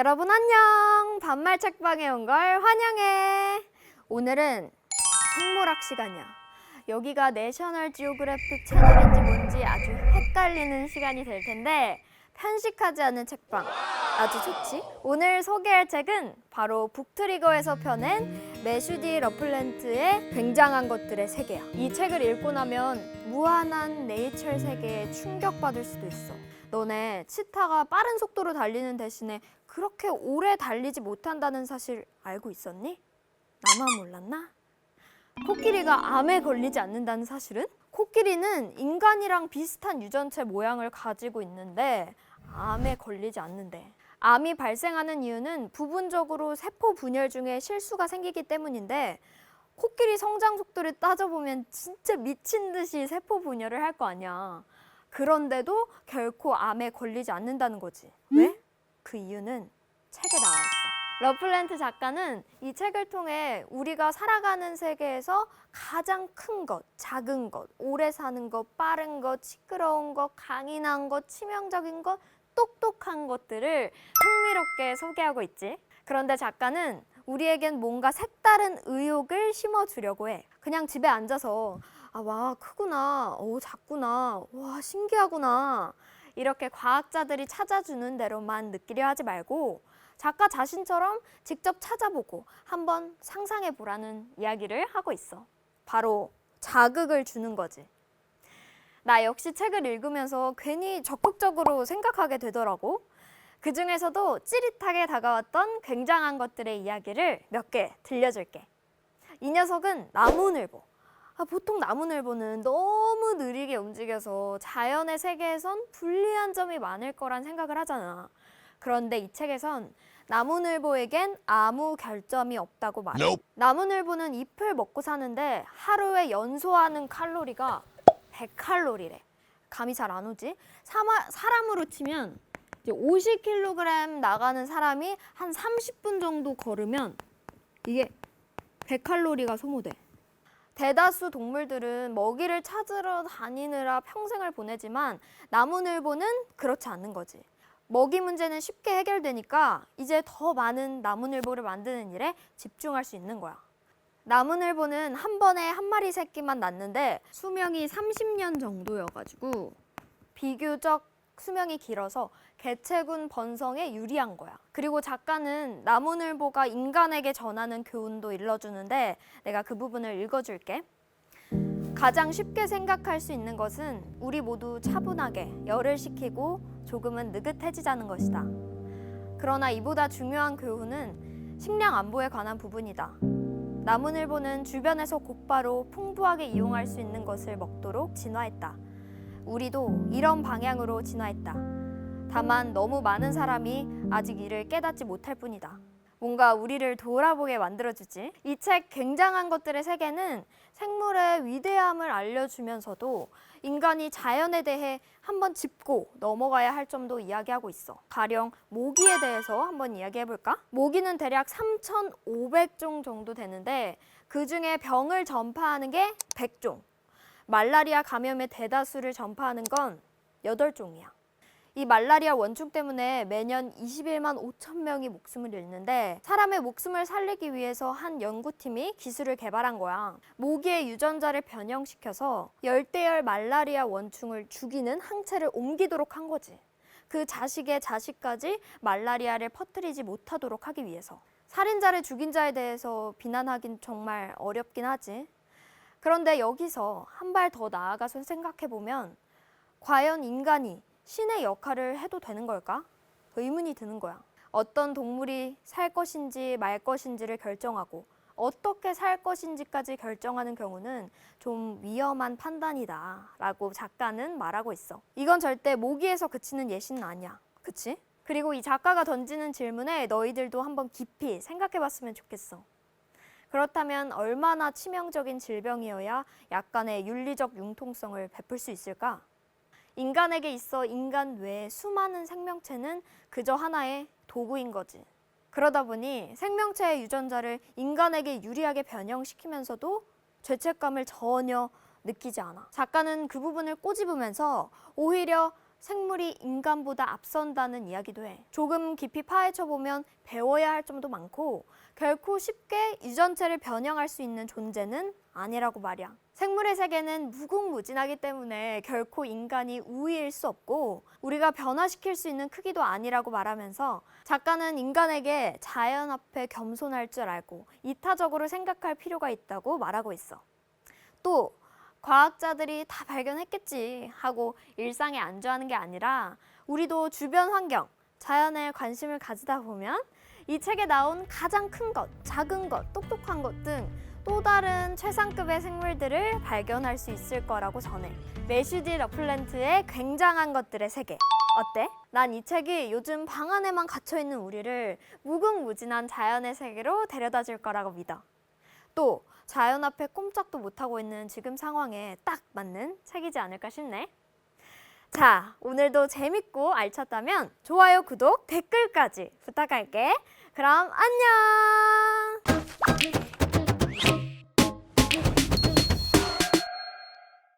여러분 안녕! 반말 책방에 온 걸 환영해! 오늘은 생물학 시간이야. 여기가 내셔널 지오그래픽 채널인지 뭔지 아주 헷갈리는 시간이 될 텐데 편식하지 않은 책방 아주 좋지? 오늘 소개할 책은 바로 북트리거에서 펴낸 매슈디 러플랜트의 굉장한 것들의 세계야. 이 책을 읽고 나면 무한한 네이처 세계에 충격받을 수도 있어. 너네 치타가 빠른 속도로 달리는 대신에 그렇게 오래 달리지 못한다는 사실 알고 있었니? 나만 몰랐나? 코끼리가 암에 걸리지 않는다는 사실은? 코끼리는 인간이랑 비슷한 유전체 모양을 가지고 있는데 암에 걸리지 않는데. 암이 발생하는 이유는 부분적으로 세포 분열 중에 실수가 생기기 때문인데 코끼리 성장 속도를 따져보면 진짜 미친 듯이 세포 분열을 할 거 아니야. 그런데도 결코 암에 걸리지 않는다는 거지. 왜? 그 이유는 책에 나와 있어. 러플랜트 작가는 이 책을 통해 우리가 살아가는 세계에서 가장 큰 것, 작은 것, 오래 사는 것, 빠른 것, 시끄러운 것, 강인한 것, 치명적인 것, 똑똑한 것들을 흥미롭게 소개하고 있지. 그런데 작가는 우리에겐 뭔가 색다른 의욕을 심어주려고 해. 그냥 집에 앉아서 아, 와, 크구나. 오, 작구나. 와, 신기하구나. 이렇게 과학자들이 찾아주는 대로만 느끼려 하지 말고 작가 자신처럼 직접 찾아보고 한번 상상해 보라는 이야기를 하고 있어. 바로 자극을 주는 거지. 나 역시 책을 읽으면서 괜히 적극적으로 생각하게 되더라고. 그 중에서도 찌릿하게 다가왔던 굉장한 것들의 이야기를 몇 개 들려줄게. 이 녀석은 나무늘보. 아, 보통 나무늘보는 너무 느리게 움직여서 자연의 세계에선 불리한 점이 많을 거란 생각을 하잖아. 그런데 이 책에선 나무늘보에겐 아무 결점이 없다고 말해. Nope. 나무늘보는 잎을 먹고 사는데 하루에 연소하는 칼로리가 100칼로리래. 감이 잘 안 오지? 사마, 사람으로 치면 이제 50kg 나가는 사람이 한 30분 정도 걸으면 이게 100칼로리가 소모돼. 대다수 동물들은 먹이를 찾으러 다니느라 평생을 보내지만 나무늘보는 그렇지 않는 거지. 먹이 문제는 쉽게 해결되니까 이제 더 많은 나무늘보를 만드는 일에 집중할 수 있는 거야. 나무늘보는 한 번에 한 마리 새끼만 낳는데 수명이 30년 정도여가지고 비교적 수명이 길어서 개체군 번성에 유리한 거야. 그리고 작가는 나무늘보가 인간에게 전하는 교훈도 일러주는데 내가 그 부분을 읽어줄게. 가장 쉽게 생각할 수 있는 것은 우리 모두 차분하게 열을 식히고 조금은 느긋해지자는 것이다. 그러나 이보다 중요한 교훈은 식량 안보에 관한 부분이다. 나무늘보는 주변에서 곧바로 풍부하게 이용할 수 있는 것을 먹도록 진화했다. 우리도 이런 방향으로 진화했다. 다만 너무 많은 사람이 아직 이를 깨닫지 못할 뿐이다. 뭔가 우리를 돌아보게 만들어주지. 이 책 굉장한 것들의 세계는 생물의 위대함을 알려주면서도 인간이 자연에 대해 한번 짚고 넘어가야 할 점도 이야기하고 있어. 가령 모기에 대해서 한번 이야기해볼까? 모기는 대략 3,500종 정도 되는데 그 중에 병을 전파하는 게 100종. 말라리아 감염의 대다수를 전파하는 건 8종이야. 이 말라리아 원충 때문에 매년 21만 5천 명이 목숨을 잃는데 사람의 목숨을 살리기 위해서 한 연구팀이 기술을 개발한 거야. 모기의 유전자를 변형시켜서 열대열 말라리아 원충을 죽이는 항체를 옮기도록 한 거지. 그 자식의 자식까지 말라리아를 퍼뜨리지 못하도록 하기 위해서. 살인자를 죽인 자에 대해서 비난하긴 정말 어렵긴 하지. 그런데 여기서 한 발 더 나아가서 생각해 보면 과연 인간이 신의 역할을 해도 되는 걸까? 의문이 드는 거야. 어떤 동물이 살 것인지 말 것인지를 결정하고 어떻게 살 것인지까지 결정하는 경우는 좀 위험한 판단이다 라고 작가는 말하고 있어. 이건 절대 모기에서 그치는 예시는 아니야. 그치? 그리고 이 작가가 던지는 질문에 너희들도 한번 깊이 생각해 봤으면 좋겠어. 그렇다면 얼마나 치명적인 질병이어야 약간의 윤리적 융통성을 베풀 수 있을까? 인간에게 있어 인간 외의 수많은 생명체는 그저 하나의 도구인 거지. 그러다 보니 생명체의 유전자를 인간에게 유리하게 변형시키면서도 죄책감을 전혀 느끼지 않아. 작가는 그 부분을 꼬집으면서 오히려 생물이 인간보다 앞선다는 이야기도 해. 조금 깊이 파헤쳐 보면 배워야 할 점도 많고 결코 쉽게 유전체를 변형할 수 있는 존재는 아니라고 말이야. 생물의 세계는 무궁무진하기 때문에 결코 인간이 우위일 수 없고 우리가 변화시킬 수 있는 크기도 아니라고 말하면서 작가는 인간에게 자연 앞에 겸손할 줄 알고 이타적으로 생각할 필요가 있다고 말하고 있어. 또 과학자들이 다 발견했겠지 하고 일상에 안주하는 게 아니라 우리도 주변 환경, 자연에 관심을 가지다 보면 이 책에 나온 가장 큰 것, 작은 것, 똑똑한 것 등 또 다른 최상급의 생물들을 발견할 수 있을 거라고 전해. 메슈디 러플랜트의 굉장한 것들의 세계. 어때? 난 이 책이 요즘 방 안에만 갇혀 있는 우리를 무궁무진한 자연의 세계로 데려다 줄 거라고 믿어. 또 자연 앞에 꼼짝도 못하고 있는 지금 상황에 딱 맞는 책이지 않을까 싶네. 자, 오늘도 재밌고 알찼다면 좋아요, 구독, 댓글까지 부탁할게. 그럼 안녕!